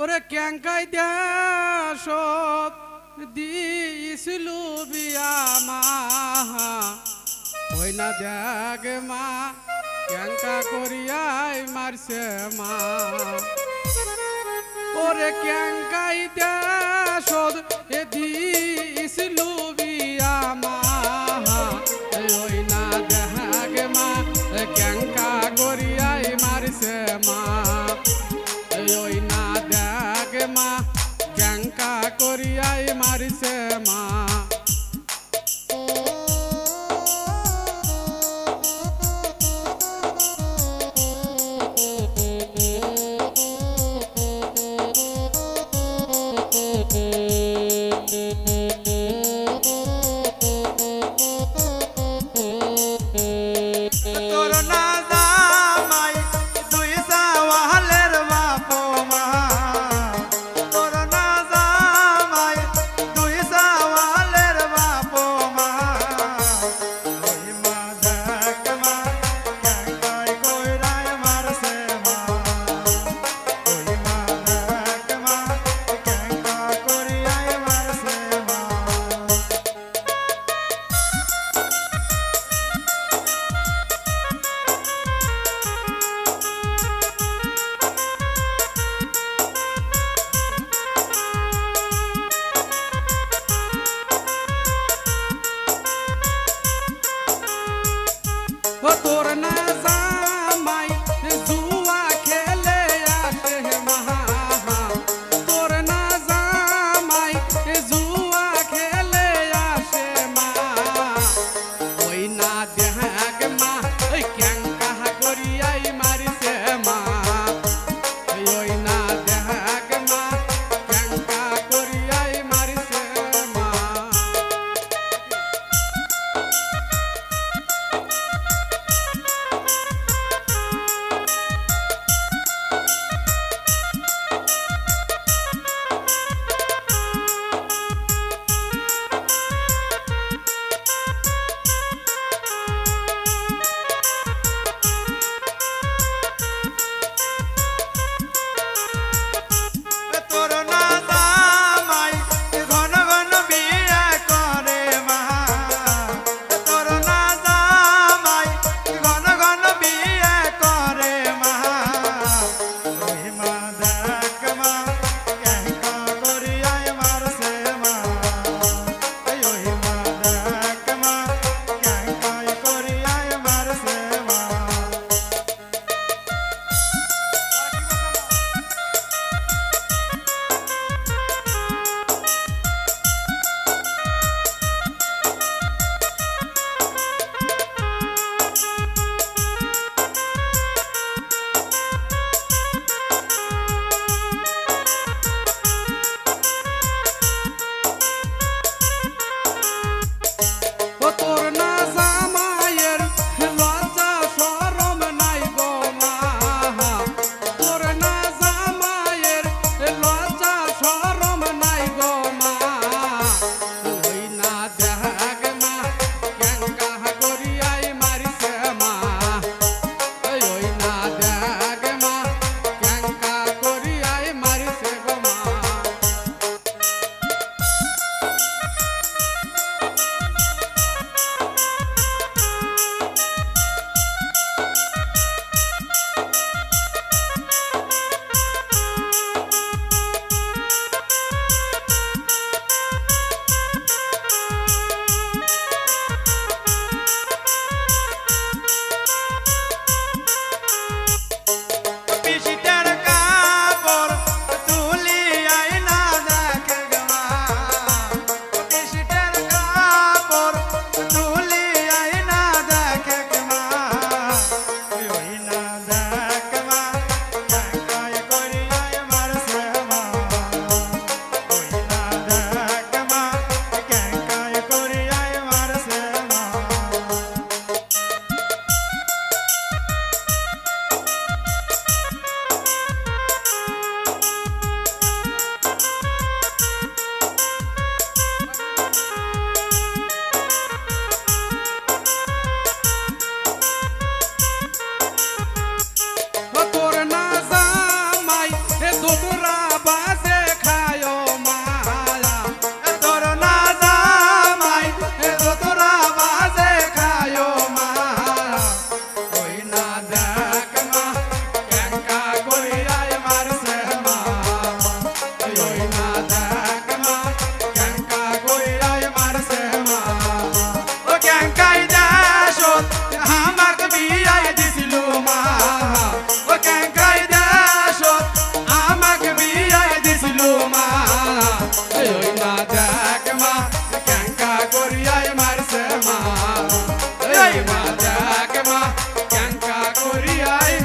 ওরে ক্যাঙ্কাই দেশত দিছিল বিয়া মা। ওই না দেখ মা, ক্যাঙ্কা করিয়াই মারছে মা। ওরে ক্যাঙ্কাই দেশত এ দিছিল বিয়া মা। করিয়াই মারিছে মা। โทรนา